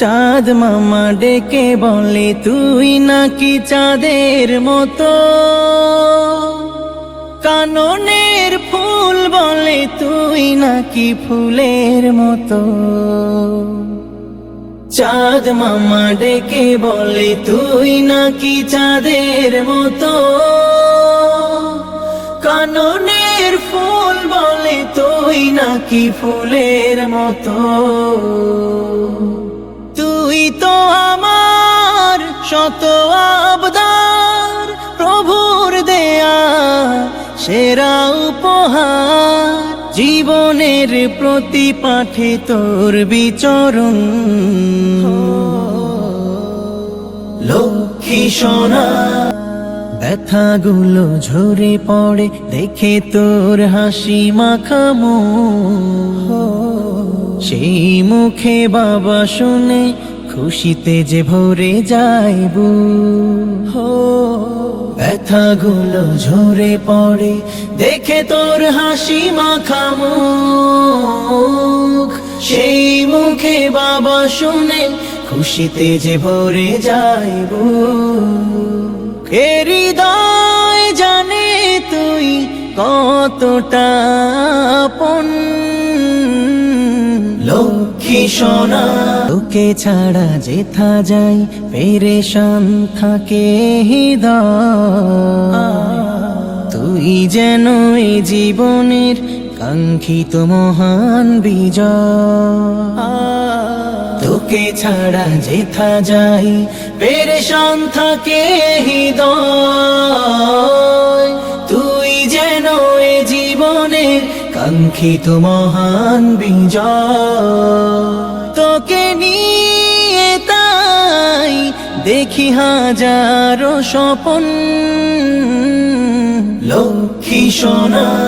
চাঁদ মামা ডেকে বলে, তুই নাকি চাঁদের মতো? কাননের ফুল বলে, তুই নাকি ফুলের মতো? চাঁদ মামা ডেকে বলে, তুই নাকি চাঁদের মতো? কাননের ফুল বলে, তুই নাকি ফুলের মতো? শত আবদার প্রভুর দেয়া, সেরা উপহার জীবনের প্রতি পাঠে তোর বিচরণ। লক্ষ্মী সোনা, ব্যথাগুলো ঝরে পড়ে, দেখে তোর হাসি মাখামো। সেই মুখে বাবা শুনে খুশিতে যে ভরে যাইব। ব্যথা ব্যথাগুলো ঝরে পড়ে দেখে তোর হাসি মাখামো সেই মুখে বাবা শুনে খুশিতে যে ভরে যাইব। হৃদয় জানে তুই কতটা আপন? লক্ষ্মী সোনা তোকে ছাড়া যেথা যাই পেরেশান থাকে হৃদয়। তুই যেন এই জীবনের কাঙ্ক্ষিত মহান বিজয়। তোকে ছাড়া যেথা যাই পেরেশান থাকে হৃদয়। কাঙ্ক্ষিত মহান বিজয়। তোকে নিয়ে তাই দেখি হাজার স্বপন। লক্ষ্মী সোনা।